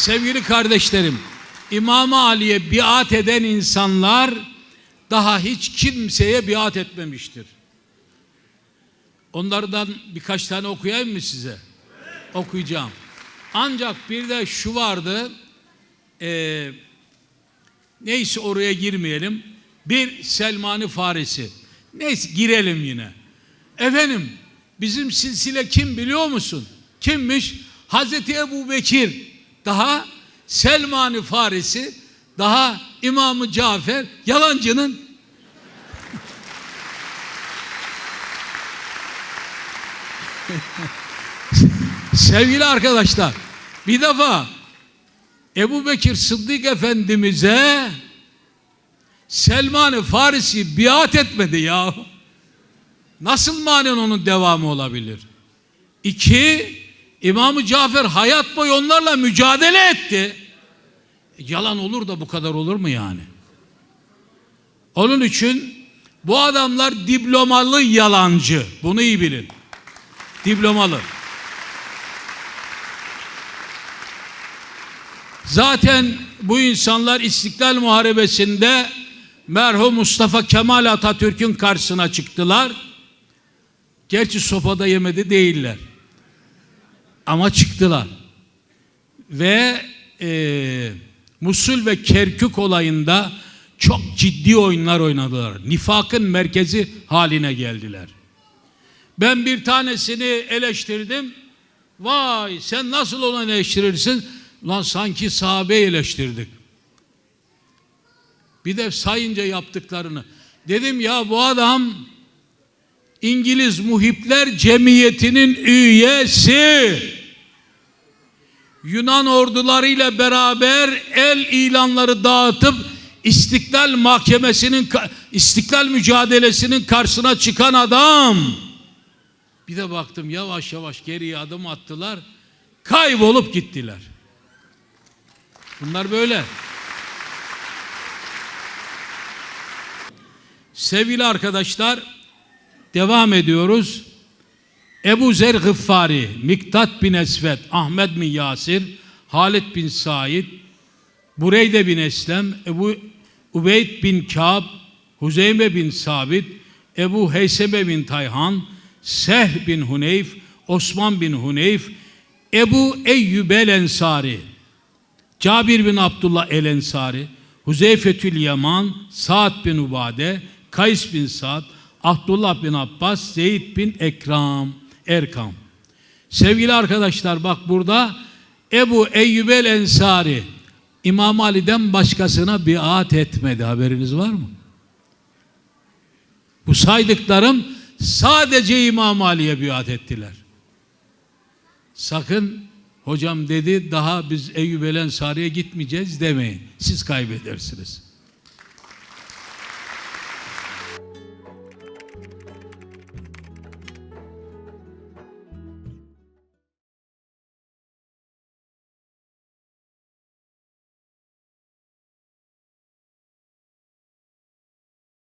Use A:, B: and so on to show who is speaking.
A: Sevgili kardeşlerim, İmam Ali'ye biat eden insanlar daha hiç kimseye biat etmemiştir. Onlardan birkaç tane okuyayım mı size? Okuyacağım. Ancak bir de şu vardı, eee neyse oraya girmeyelim. Bir Selmani Farisi. Neyse girelim yine. Efendim bizim silsile kim biliyor musun? Kimmiş? Hazreti Ebu Bekir. Daha Selmani Farisi. Daha İmamı Cafer. Yalancının Sevgili arkadaşlar, bir defa Ebu Bekir Sıddık Efendimiz'e Selman-ı Farisi biat etmedi ya. Nasıl manen onun devamı olabilir? İki, İmam-ı Cafer hayat boyu onlarla mücadele etti. E, Yalan olur da bu kadar olur mu yani? Onun için bu adamlar diplomalı yalancı. Bunu iyi bilin. Diplomalı. Zaten bu insanlar İstiklal Muharebesi'nde merhum Mustafa Kemal Atatürk'ün karşısına çıktılar. Gerçi sopada yemedi değiller. Ama çıktılar. Ve e, Musul ve Kerkük olayında çok ciddi oyunlar oynadılar. Nifakın merkezi haline geldiler. Ben bir tanesini eleştirdim. Vay sen nasıl onu eleştirirsin? Lan sanki sahabe eleştirdik. Bir de sayınca yaptıklarını. Dedim ya bu adam İngiliz Muhipler Cemiyeti'nin üyesi. Yunan ordularıyla beraber el ilanları dağıtıp İstiklal Mahkemesi'nin İstiklal mücadelesinin karşısına çıkan adam. Bir de baktım yavaş yavaş geriye adım attılar. Kaybolup gittiler. Bunlar böyle. Sevgili arkadaşlar devam ediyoruz. Ebu Zer Gıffari, Miktat bin Esved, Ahmet bin Yasir, Halit bin Said, Bureyde bin Eslem, Ebu Ubeyd bin Kâb, Huzeyme bin Sabit, Ebu Heyseme bin Tayhan, Sehl bin Huneyf, Osman bin Huneyf, Ebu Eyyub el Ensari, Cabir bin Abdullah el Ensari, Huzeyfetül Yaman, Sa'd bin Ubade, Kays bin Sa'd, Abdullah bin Abbas, Zeyd bin Ekram, Erkam. Sevgili arkadaşlar bak burada Ebu Eyyub el Ensari İmam Ali'den başkasına biat etmedi. Haberiniz var mı? Bu saydıklarım sadece İmam Ali'ye biat ettiler. Sakın hocam dedi daha biz Eyyub el Ensari'ye gitmeyeceğiz demeyin. Siz kaybedersiniz.